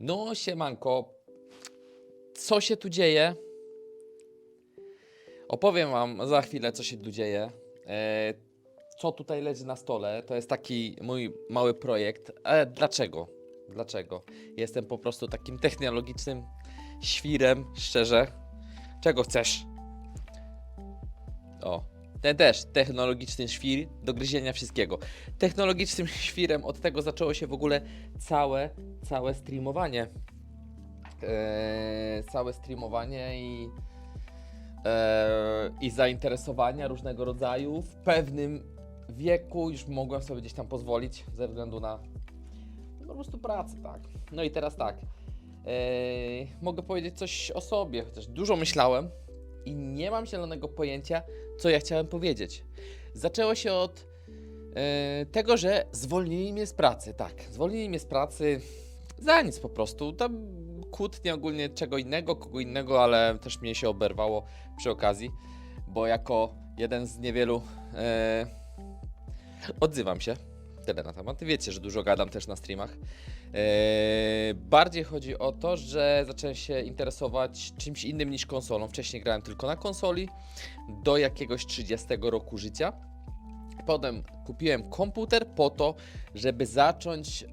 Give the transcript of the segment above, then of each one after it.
No, siemanko. Co się tu dzieje? Opowiem wam za chwilę, co się tu dzieje. E, co tutaj leży na stole? To jest taki mój mały projekt. E, dlaczego? Dlaczego? Jestem po prostu takim technologicznym świrem, szczerze. Czego chcesz? O, ten też technologiczny świr do gryzienia wszystkiego. Technologicznym świrem od tego zaczęło się w ogóle całe, całe streamowanie. Eee, całe streamowanie i, eee, i zainteresowania różnego rodzaju. W pewnym wieku już mogłem sobie gdzieś tam pozwolić ze względu na po prostu pracę, tak. No i teraz tak. Eee, mogę powiedzieć coś o sobie, chociaż dużo myślałem i nie mam zielonego pojęcia, co ja chciałem powiedzieć. Zaczęło się od e, tego, że zwolnili mnie z pracy. Tak, zwolnili mnie z pracy za nic po prostu. Tam kłótnie ogólnie czego innego, kogo innego, ale też mnie się oberwało przy okazji, bo jako jeden z niewielu e, odzywam się. Tyle na temat. Wiecie, że dużo gadam też na streamach. Eee, bardziej chodzi o to, że zacząłem się interesować czymś innym niż konsolą. Wcześniej grałem tylko na konsoli do jakiegoś 30 roku życia. Potem kupiłem komputer po to, żeby zacząć eee,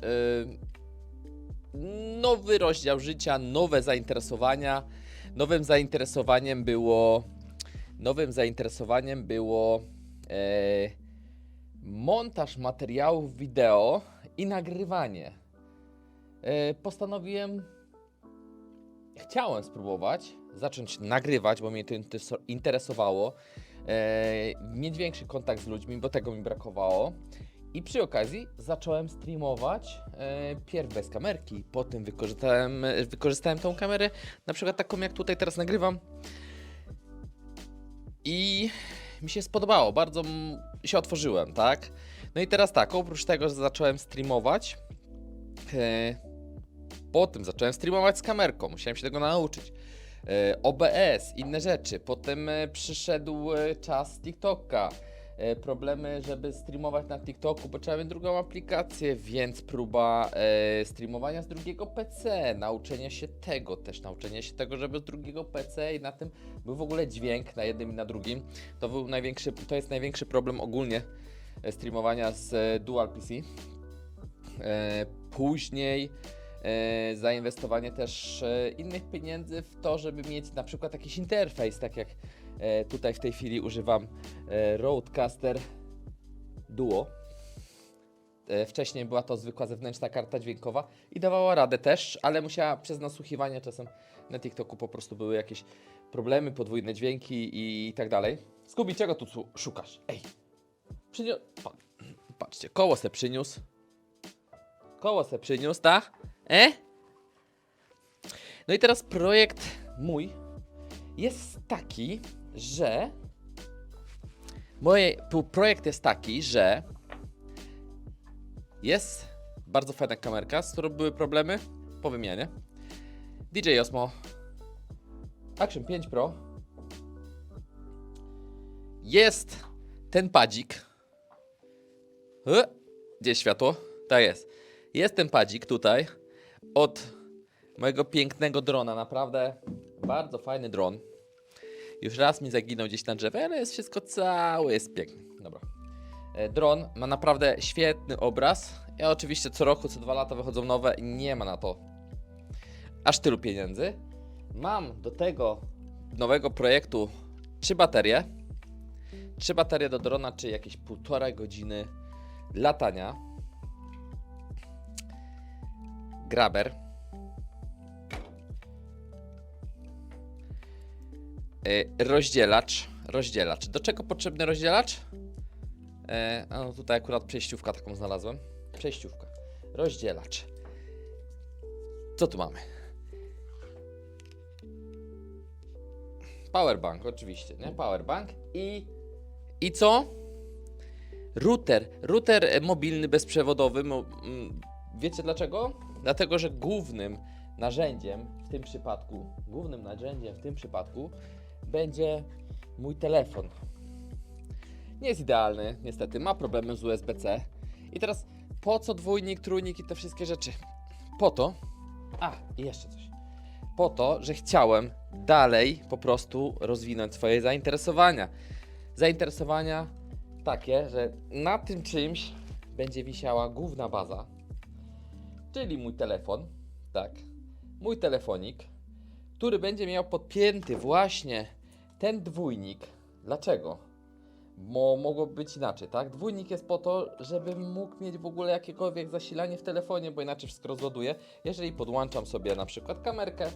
nowy rozdział życia, nowe zainteresowania. Nowym zainteresowaniem było nowym zainteresowaniem było eee, montaż materiałów wideo i nagrywanie. E, Postanowiłem, chciałem spróbować zacząć nagrywać, bo mnie to intereso- interesowało, e, mieć większy kontakt z ludźmi, bo tego mi brakowało. I przy okazji zacząłem streamować e, pierw bez kamerki, potem wykorzystałem, wykorzystałem tą kamerę, na przykład taką jak tutaj teraz nagrywam. I mi się spodobało, bardzo się otworzyłem, tak? No i teraz tak, oprócz tego, że zacząłem streamować, e, potem zacząłem streamować z kamerką, musiałem się tego nauczyć. E, OBS, inne rzeczy. Potem e, przyszedł e, czas TikToka. E, problemy, żeby streamować na TikToku, bo trzeba mieć drugą aplikację, więc próba e, streamowania z drugiego PC, nauczenia się tego też, nauczenia się tego, żeby z drugiego PC i na tym był w ogóle dźwięk na jednym i na drugim. To był największy, to jest największy problem ogólnie e, streamowania z e, Dual PC. E, Później zainwestowanie też e, innych pieniędzy w to, żeby mieć na przykład jakiś interfejs, tak jak e, tutaj w tej chwili używam e, Roadcaster Duo. E, Wcześniej była to zwykła zewnętrzna karta dźwiękowa i dawała radę też, ale musiała przez nasłuchiwanie czasem na TikToku po prostu były jakieś problemy, podwójne dźwięki i, tak dalej. Skubi, czego tu szukasz? Ej, przynio... Pa, patrzcie, koło se przyniósł. Koło se przyniósł, tak? E? No i teraz projekt mój jest taki, że moje, projekt jest taki, że jest bardzo fajna kamerka, z którą były problemy po wymianie. DJ Osmo Action 5 Pro jest ten padzik. E, Gdzie jest światło? Tak jest. Jest ten padzik tutaj od mojego pięknego drona. Naprawdę bardzo fajny dron. Już raz mi zaginął gdzieś na drzewie, ale jest wszystko całe, jest piękny. Dobra. E, Dron ma naprawdę świetny obraz. Ja oczywiście co roku, co dwa lata wychodzą nowe i nie ma na to aż tylu pieniędzy. Mam do tego nowego projektu trzy baterie. Trzy baterie do drona, czyli jakieś półtora godziny latania. Graber. E, Rozdzielacz. Rozdzielacz. Do czego potrzebny rozdzielacz? E, a no tutaj akurat przejściówka taką znalazłem. Przejściówka. Rozdzielacz. Co tu mamy? Powerbank, oczywiście, nie? Powerbank i. I co? Router. Router mobilny, bezprzewodowy. Mm, wiecie dlaczego? Dlatego, że głównym narzędziem w tym przypadku, głównym narzędziem w tym przypadku będzie mój telefon. Nie jest idealny, niestety, ma problemy z USB-C. I teraz po co dwójnik, trójnik i te wszystkie rzeczy? Po to, A, i jeszcze coś. Po to, że chciałem dalej po prostu rozwinąć swoje zainteresowania. Zainteresowania takie, że na tym czymś będzie wisiała główna baza, czyli mój telefon, tak, mój telefonik, który będzie miał podpięty właśnie ten dwójnik. Dlaczego? Bo mogło być inaczej, tak? Dwójnik jest po to, żebym mógł mieć w ogóle jakiekolwiek zasilanie w telefonie, bo inaczej wszystko rozładuje. Jeżeli podłączam sobie na przykład kamerkę,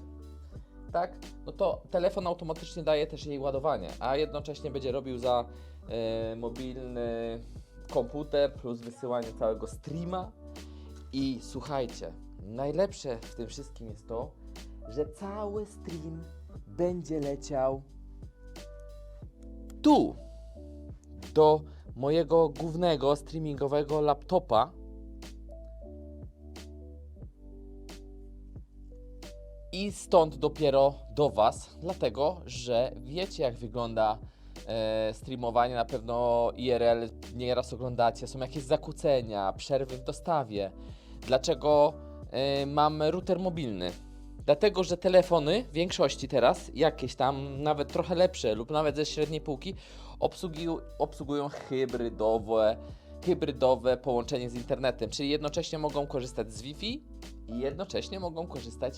tak, no to telefon automatycznie daje też jej ładowanie, a jednocześnie będzie robił za e, mobilny komputer plus wysyłanie całego streama. I słuchajcie, najlepsze w tym wszystkim jest to, że cały stream będzie leciał tu, do mojego głównego streamingowego laptopa. I stąd dopiero do Was, dlatego że wiecie, jak wygląda e, streamowanie. Na pewno IRL nieraz oglądacie, są jakieś zakłócenia, przerwy w dostawie. Dlaczego e, mam router mobilny? Dlatego, że telefony w większości teraz, jakieś tam nawet trochę lepsze lub nawet ze średniej półki, obsługują, hybrydowe, hybrydowe połączenie z internetem, czyli jednocześnie mogą korzystać z Wi-Fi i jednocześnie mogą korzystać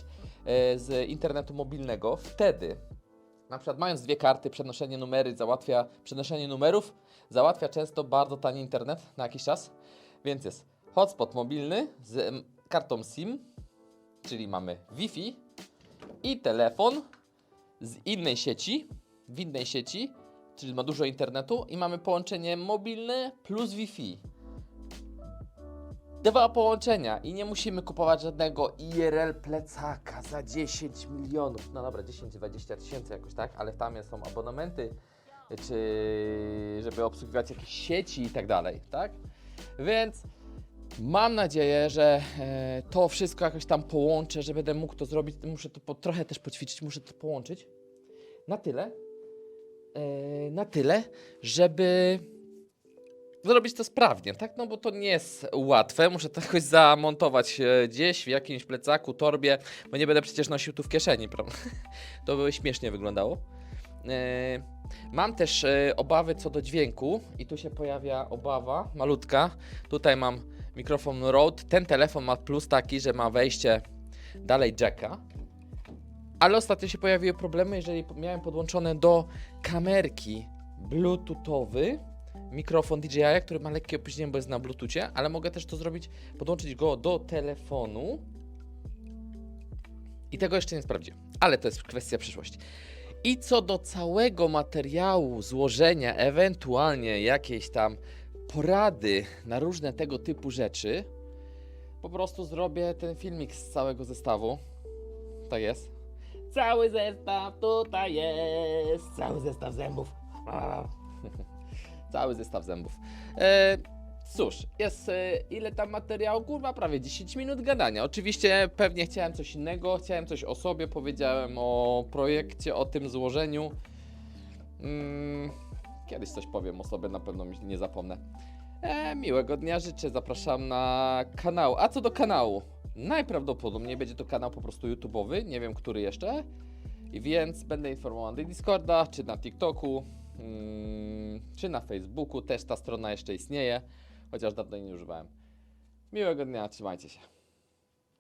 e, z internetu mobilnego. Wtedy, na przykład mając dwie karty, przenoszenie numery załatwia, przenoszenie numerów załatwia często bardzo tani internet na jakiś czas, więc jest hotspot mobilny z kartą SIM, czyli mamy Wi-Fi i telefon z innej sieci, w innej sieci, czyli ma dużo internetu i mamy połączenie mobilne plus Wi-Fi. Dwa połączenia i nie musimy kupować żadnego IRL plecaka za 10 milionów. No dobra, 10-20 tysięcy jakoś tak, ale tam są abonamenty, czy żeby obsługiwać jakieś sieci i tak dalej, tak? Więc mam nadzieję, że e, to wszystko jakoś tam połączę, że będę mógł to zrobić. Muszę to po, trochę też poćwiczyć, muszę to połączyć. Na tyle, e, na tyle, żeby zrobić to sprawnie, tak? No bo to nie jest łatwe. Muszę to jakoś zamontować e, gdzieś w jakimś plecaku, torbie, bo nie będę przecież nosił tu w kieszeni, prawda? To by śmiesznie wyglądało. E, Mam też e, obawy co do dźwięku i tu się pojawia obawa malutka. Tutaj mam mikrofon Rode. Ten telefon ma plus taki, że ma wejście dalej jacka. Ale ostatnio się pojawiły problemy, jeżeli miałem podłączone do kamerki bluetoothowy mikrofon DJI, który ma lekkie opóźnienie, bo jest na bluetoothie, ale mogę też to zrobić, podłączyć go do telefonu. I tego jeszcze nie sprawdziłem, ale to jest kwestia przyszłości. I co do całego materiału, złożenia, ewentualnie jakiejś tam porady na różne tego typu rzeczy, po prostu zrobię ten filmik z całego zestawu. Tak jest. Cały zestaw tutaj jest. Cały zestaw zębów. Cały zestaw zębów. E, cóż, jest e, ile tam materiału? Kurwa, prawie 10 minut gadania. Oczywiście pewnie chciałem coś innego, chciałem coś o sobie, powiedziałem o projekcie, o tym złożeniu. Mm, kiedyś coś powiem o sobie, na pewno mi nie zapomnę. E, miłego dnia życzę, zapraszam na kanał. A co do kanału? Najprawdopodobniej będzie to kanał po prostu YouTube'owy, nie wiem który jeszcze. I więc będę informowany na Discorda, czy na TikToku, czy na Facebooku. Też ta strona jeszcze istnieje, chociaż dawno jej nie używałem. Miłego dnia, trzymajcie się.